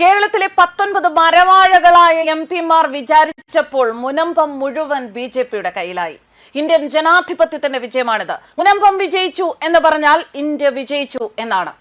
കേരളത്തിലെ പത്തൊൻപത് മരവാഴകളായ എം പിമാർ വിചാരിച്ചപ്പോൾ മുനമ്പം മുഴുവൻ ബി ജെ പിയുടെ കയ്യിലായി. ഇന്ത്യൻ ജനാധിപത്യത്തിന്റെ വിജയമാണിത്. മുനമ്പം വിജയിച്ചു എന്ന് പറഞ്ഞാൽ ഇന്ത്യ വിജയിച്ചു എന്നാണ്.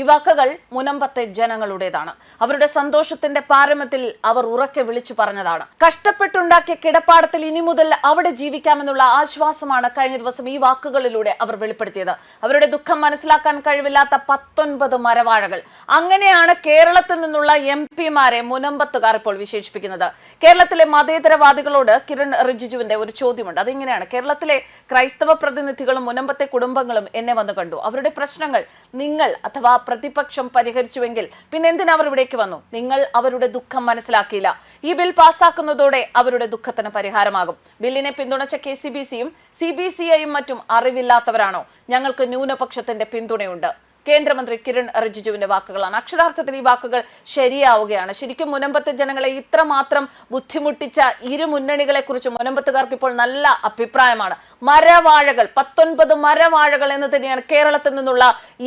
ഈ വാക്കുകൾ മുനമ്പത്തെ ജനങ്ങളുടേതാണ്. അവരുടെ സന്തോഷത്തിന്റെ പാരമ്യത്തിൽ അവർ ഉറക്കെ വിളിച്ചു പറഞ്ഞതാണ്. കഷ്ടപ്പെട്ടുണ്ടാക്കിയ കിടപ്പാടത്തിൽ ഇനി മുതൽ അവിടെ ജീവിക്കാമെന്നുള്ള ആശ്വാസമാണ് കഴിഞ്ഞ ദിവസം ഈ വാക്കുകളിലൂടെ അവർ വെളിപ്പെടുത്തിയത്. അവരുടെ ദുഃഖം മനസ്സിലാക്കാൻ കഴിവില്ലാത്ത പത്തൊൻപത് മരവാഴകൾ. അങ്ങനെയാണ് കേരളത്തിൽ നിന്നുള്ള എം പിമാരെ മുനമ്പത്തുകാർ ഇപ്പോൾ വിശേഷിപ്പിക്കുന്നത്. കേരളത്തിലെ മതേതരവാദികളോട് കിരൺ റിജിജുവിന്റെ ഒരു ചോദ്യമുണ്ട്. അതിങ്ങനെയാണ്. കേരളത്തിലെ ക്രൈസ്തവ പ്രതിനിധികളും മുനമ്പത്തെ കുടുംബങ്ങളും എന്നെ വന്നു കണ്ടു. അവരുടെ പ്രശ്നങ്ങൾ നിങ്ങൾ അഥവാ പ്രതിപക്ഷം പരിഹരിച്ചുവെങ്കിൽ പിന്നെ എന്തിനാ അവർ ഇവിടേക്ക് വന്നു? നിങ്ങൾ അവരുടെ ദുഃഖം മനസ്സിലാക്കിയില്ല. ഈ ബിൽ പാസ്സാക്കുന്നതോടെ അവരുടെ ദുഃഖത്തിന് പരിഹാരമാകും. ബില്ലിനെ പിന്തുണച്ച കെ സി ബി സിയും സി ബി സി ഐയും മറ്റും അറിവില്ലാത്തവരാണോ? ഞങ്ങൾക്ക് ന്യൂനപക്ഷത്തിന്റെ പിന്തുണയുണ്ട്. കേന്ദ്രമന്ത്രി കിരൺ റിജിജുവിന്റെ വാക്കുകളാണ്. അക്ഷരാർത്ഥത്തിൽ ഈ വാക്കുകൾ ശരിയാവുകയാണ്. ശരിക്കും മുനമ്പത്തെ ജനങ്ങളെ ഇത്രമാത്രം ബുദ്ധിമുട്ടിച്ച ഇരു മുന്നണികളെ കുറിച്ച് മുനമ്പത്തുകാർക്ക് ഇപ്പോൾ നല്ല അഭിപ്രായമാണ്. മരവാഴകൾ പത്തൊൻപത് മരവാഴകൾ എന്ന് തന്നെയാണ് കേരളത്തിൽ നിന്നുള്ള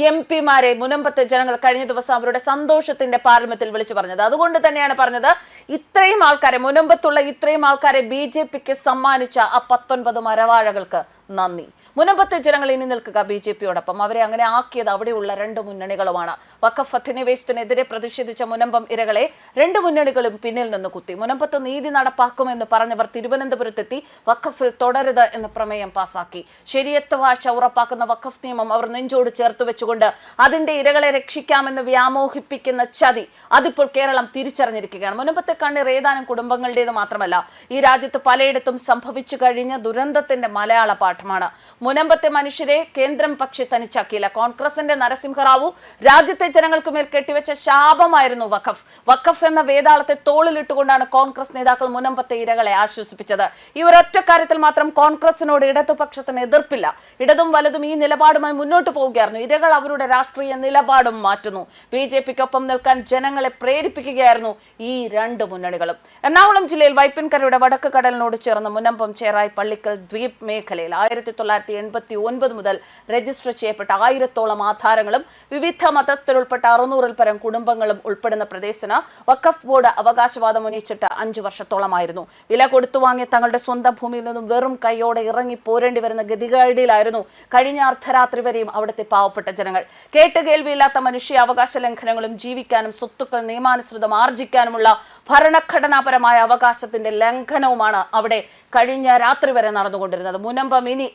എം പിമാരെ മുനമ്പത്തെ ജനങ്ങൾ കഴിഞ്ഞ ദിവസം അവരുടെ സന്തോഷത്തിന്റെ പാരമ്യത്തിൽ വിളിച്ചു പറഞ്ഞത്. അതുകൊണ്ട് തന്നെയാണ് പറഞ്ഞത് ഇത്രയും ആൾക്കാരെ മുനമ്പത്തുള്ള ഇത്രയും ആൾക്കാരെ ബി ജെ പിക്ക് സമ്മാനിച്ച ആ പത്തൊൻപത് മരവാഴകൾക്ക് നന്ദി. മുനമ്പത്തെ ജനങ്ങൾ ഇനി നിൽക്കുക ബി ജെ പിയോടൊപ്പം. അവരെ അങ്ങനെ ആക്കിയത് അവിടെയുള്ള രണ്ട് മുന്നണികളുമാണ്. വഖഫ് അധിനിവേശത്തിനെതിരെ പ്രതിഷേധിച്ച മുനമ്പം ഇരകളെ രണ്ട് മുന്നണികളും പിന്നിൽ നിന്ന് കുത്തി. മുനമ്പത്ത് നീതി നടപ്പാക്കുമെന്ന് പറഞ്ഞവർ തിരുവനന്തപുരത്തെത്തി. വഖഫിൽ തുടരുത് എന്ന് പ്രമേയം പാസാക്കി. ശരിയത്ത് വാഴ്ച ഉറപ്പാക്കുന്ന വഖഫ് നിയമം അവർ നെഞ്ചോട് ചേർത്ത് വെച്ചുകൊണ്ട് അതിന്റെ ഇരകളെ രക്ഷിക്കാമെന്ന് വ്യാമോഹിപ്പിക്കുന്ന ചതി അതിപ്പോൾ കേരളം തിരിച്ചറിഞ്ഞിരിക്കുകയാണ്. മുനമ്പത്തെ കണ്ണീർ ഏതാനും കുടുംബങ്ങളുടേത് മാത്രമല്ല ഈ രാജ്യത്ത് പലയിടത്തും സംഭവിച്ചു കഴിഞ്ഞ ദുരന്തത്തിന്റെ മലയാള പാഠമാണ്. മുനമ്പത്തെ മനുഷ്യരെ കേന്ദ്രം പക്ഷെ തനിച്ചാക്കിയില്ല. കോൺഗ്രസിന്റെ നരസിംഹറാവു രാജ്യത്തെ ജനങ്ങൾക്ക് മേൽ കെട്ടിവെച്ച ശാപമായിരുന്നു വഖഫ്. വഖഫ് എന്ന വേതാളത്തെ തോളിലിട്ടുകൊണ്ടാണ് കോൺഗ്രസ് നേതാക്കൾ മുനമ്പത്തെ ഇരകളെ ആശ്വസിപ്പിച്ചത്. ഈ ഒരൊറ്റ കാര്യത്തിൽ മാത്രം കോൺഗ്രസിനോട് ഇടതുപക്ഷത്തിന് എതിർപ്പില്ല. ഇടതും വലതും ഈ നിലപാടുമായി മുന്നോട്ട് പോവുകയായിരുന്നു. ഇരകൾ അവരുടെ രാഷ്ട്രീയ നിലപാടും മാറ്റുന്നു. ബി ജെ പിക്കൊപ്പം നിൽക്കാൻ ജനങ്ങളെ പ്രേരിപ്പിക്കുകയായിരുന്നു ഈ രണ്ട് മുന്നണികളും. എറണാകുളം ജില്ലയിൽ വൈപ്പിൻകരയുടെ വടക്ക് കടലിനോട് ചേർന്ന് മുനമ്പം ചേറായി പള്ളിക്കൽ ദ്വീപ് മേഖലയിൽ. ആയിരത്തി തൊള്ളായിരത്തി എൺപത്തി ഒൻപത് മുതൽ രജിസ്റ്റർ ചെയ്യപ്പെട്ട ആയിരത്തോളം ആധാരങ്ങളും വിവിധ മതസ്ഥരുൾപ്പെട്ട അറുന്നൂറിൽ പരം കുടുംബങ്ങളും ഉൾപ്പെടുന്ന പ്രദേശത്തിന് വഖഫ് ബോർഡ് അവകാശവാദം ഉന്നയിച്ചിട്ട് അഞ്ചു വർഷത്തോളമായിരുന്നു. വില കൊടുത്തു വാങ്ങിയ തങ്ങളുടെ സ്വന്തം ഭൂമിയിൽ നിന്നും വെറും കൈയോടെ ഇറങ്ങി പോരേണ്ടി വരുന്ന ഗതികളിലായിരുന്നു കഴിഞ്ഞ അർദ്ധരാത്രി വരെയും അവിടുത്തെ പാവപ്പെട്ട ജനങ്ങൾ. കേട്ടുകേൾവിയില്ലാത്ത മനുഷ്യ മനുഷ്യാവകാശ ലംഘനങ്ങളും ജീവിക്കാനും സ്വത്തുക്കൾ നിയമാനുസൃതം ആർജിക്കാനുമുള്ള ഭരണഘടനാപരമായ അവകാശത്തിന്റെ ലംഘനവുമാണ് അവിടെ കഴിഞ്ഞ രാത്രി വരെ നടന്നുകൊണ്ടിരുന്നത്. മുനമ്പം ഇനി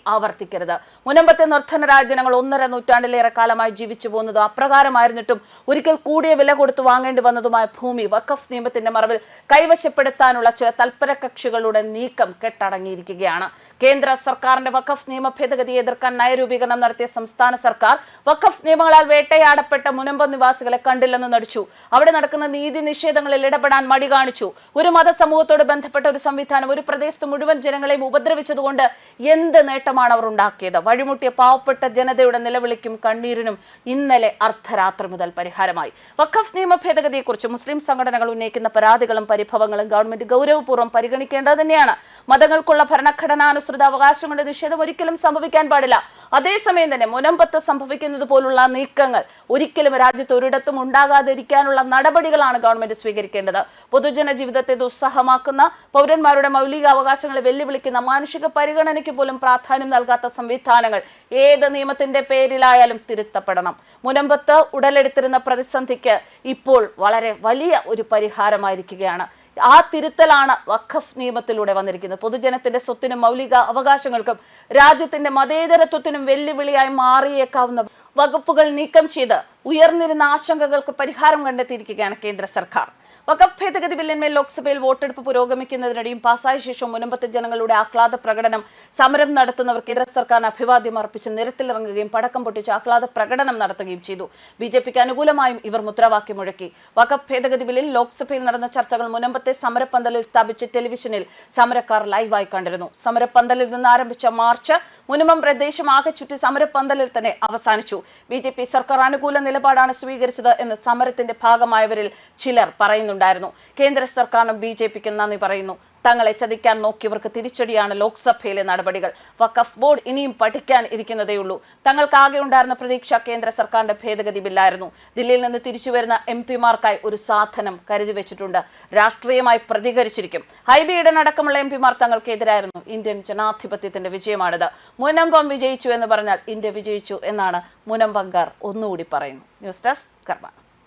ആവർത്തിക്കരുത് മുനമ്പത്തെ നിർധനരായ ജനങ്ങൾ ഒന്നര നൂറ്റാണ്ടിലേറെ കാലമായി ജീവിച്ചു പോകുന്നതും അപ്രകാരമായിരുന്നിട്ടും ഒരിക്കൽ കൂടിയ വില കൊടുത്തു വാങ്ങേണ്ടി വന്നതുമായ ഭൂമി വഖഫ് നിയമത്തിന്റെ മറവിൽ കൈവശപ്പെടുത്താനുള്ള ചില തൽപര കക്ഷികളുടെ നീക്കം കെട്ടടങ്ങിയിരിക്കുകയാണ്. കേന്ദ്ര സർക്കാരിന്റെ വഖഫ് നിയമ ഭേദഗതിയെ എതിർക്കാൻ നയരൂപീകരണം നടത്തിയ സംസ്ഥാന സർക്കാർ വഖഫ് നിയമങ്ങളാൽ വേട്ടയാടപ്പെട്ട മുനമ്പം നിവാസികളെ കണ്ടില്ലെന്ന് നടിച്ചു. അവിടെ നടക്കുന്ന നീതി നിഷേധങ്ങളിൽ ഇടപെടാൻ മടി കാണിച്ചു. ഒരു മതസമൂഹത്തോട് ബന്ധപ്പെട്ട ഒരു സംവിധാനം ഒരു പ്രദേശത്ത് മുഴുവൻ ജനങ്ങളെയും ഉപദ്രവിച്ചതുകൊണ്ട് എന്ത് നേട്ടമാണ് അവർ ഉണ്ടാക്കിയത്? വഴിമുട്ടിയ പാവപ്പെട്ട ജനതയുടെ നിലവിളിക്കും കണ്ണീരിനും ഇന്നലെ അർദ്ധരാത്രി മുതൽ പരിഹാരമായി. വഖഫ് നിയമ ഭേദഗതിയെക്കുറിച്ച് മുസ്ലിം സംഘടനകൾ ഉന്നയിക്കുന്ന പരാതികളും പരിഭവങ്ങളും ഗവൺമെന്റ് ഗൗരവപൂർവം പരിഗണിക്കേണ്ടത് തന്നെയാണ്. മതങ്ങൾക്കുള്ള ഭരണഘടനാനുസൃത അവകാശങ്ങളുടെ നിഷേധം ഒരിക്കലും സംഭവിക്കാൻ പാടില്ല. അതേസമയം തന്നെ മുനമ്പത്ത് സംഭവിക്കുന്നത് പോലുള്ള നീക്കങ്ങൾ ഒരിക്കലും രാജ്യത്ത് ഒരിടത്തും ഉണ്ടാകാതിരിക്കാനുള്ള നടപടികളാണ് ഗവൺമെന്റ് സ്വീകരിക്കേണ്ടത്. പൊതുജന ജീവിതത്തെ ദുസ്സഹമാക്കുന്ന പൗരന്മാരുടെ മൗലിക അവകാശങ്ങളെ വെല്ലുവിളിക്കുന്ന മാനുഷിക പരിഗണനയ്ക്ക് പോലും പ്രാധാന്യം നൽകാത്ത സംവിധാനങ്ങൾ ഏത് നിയമത്തിന്റെ പേരിലായാലും തിരുത്തപ്പെടണം. മുനമ്പത്ത് ഉടലെടുത്തിരുന്ന പ്രതിസന്ധിക്ക് ഇപ്പോൾ വളരെ വലിയ ഒരു പരിഹാരമായിരിക്കുകയാണ് ആ തിരുത്തലാണ് വഖഫ് നിയമത്തിലൂടെ വന്നിരിക്കുന്നത്. പൊതുജനത്തിന്റെ സ്വത്തിനും മൗലിക അവകാശങ്ങൾക്കും രാജ്യത്തിന്റെ മതേതരത്വത്തിനും വെല്ലുവിളിയായി മാറിയേക്കാവുന്ന വകുപ്പുകൾ നീക്കം ചെയ്ത് ഉയർന്നിരുന്ന ആശങ്കകൾക്ക് പരിഹാരം കണ്ടെത്തിയിരിക്കുകയാണ് കേന്ദ്ര സർക്കാർ. വഖഫ് ഭേദഗതി ബില്ലിന്മേൽ ലോക്സഭയിൽ വോട്ടെടുപ്പ് പുരോഗമിക്കുന്നതിനിടെയും പാസായ ശേഷം മുനമ്പത്തെ ജനങ്ങളുടെ ആഹ്ലാദ പ്രകടനം സമരം നടത്തുന്നവർ കേന്ദ്ര സർക്കാരിന് അഭിവാദ്യം അർപ്പിച്ച് നിരത്തിലിറങ്ങുകയും പടക്കം പൊട്ടിച്ച് ആഹ്ലാദ പ്രകടനം നടത്തുകയും ചെയ്തു. ബി ജെ പിക്ക് അനുകൂലമായും ഇവർ മുദ്രാവാക്യം മുഴക്കി. വഖഫ് ഭേദഗതി ബില്ലിൽ ലോക്സഭയിൽ നടന്ന ചർച്ചകൾ മുനമ്പത്തെ സമരപ്പന്തലിൽ സ്ഥാപിച്ച് ടെലിവിഷനിൽ സമരക്കാർ ലൈവായി കണ്ടിരുന്നു. സമരപ്പന്തലിൽ നിന്ന് ആരംഭിച്ച മാർച്ച് മുനമ്പം പ്രദേശം ആകെ ചുറ്റി സമരപ്പന്തലിൽ തന്നെ അവസാനിച്ചു. ബി സർക്കാർ അനുകൂല നിലപാടാണ് സ്വീകരിച്ചത് എന്ന് സമരത്തിന്റെ ഭാഗമായവരിൽ ചിലർ പറയുന്നുണ്ടായിരുന്നു കേന്ദ്ര സർക്കാരിനും ബി ജെ പിക്കും നന്ദി പറയുന്നു. തങ്ങളെ ചതിക്കാൻ നോക്കിയവർക്ക് തിരിച്ചടിയാണ് ലോക്സഭയിലെ നടപടികൾ. വഖഫ് ബോർഡ് ഇനിയും പഠിക്കാൻ ഇരിക്കുന്നതേയുള്ളൂ. തങ്ങൾക്കാകെ ഉണ്ടായിരുന്ന പ്രതീക്ഷ കേന്ദ്ര സർക്കാരിന്റെ ഭേദഗതി ബില്ലായിരുന്നു. ദില്ലിയിൽ നിന്ന് തിരിച്ചു വരുന്ന എം പിമാർക്കായി ഒരു സാധനം കരുതി വെച്ചിട്ടുണ്ട്. രാഷ്ട്രീയമായി പ്രതികരിച്ചിരിക്കും. ഹൈബി ഈഡൻ അടക്കമുള്ള എം പിമാർ തങ്ങൾക്കെതിരായിരുന്നു ഇന്ത്യൻ ജനാധിപത്യത്തിന്റെ വിജയമാണിത്. മുനമ്പം വിജയിച്ചു എന്ന് പറഞ്ഞാൽ ഇന്ത്യ വിജയിച്ചു എന്നാണ് മുനമ്പങ്കാർ ഒന്നുകൂടി പറയുന്നു. News desk karmas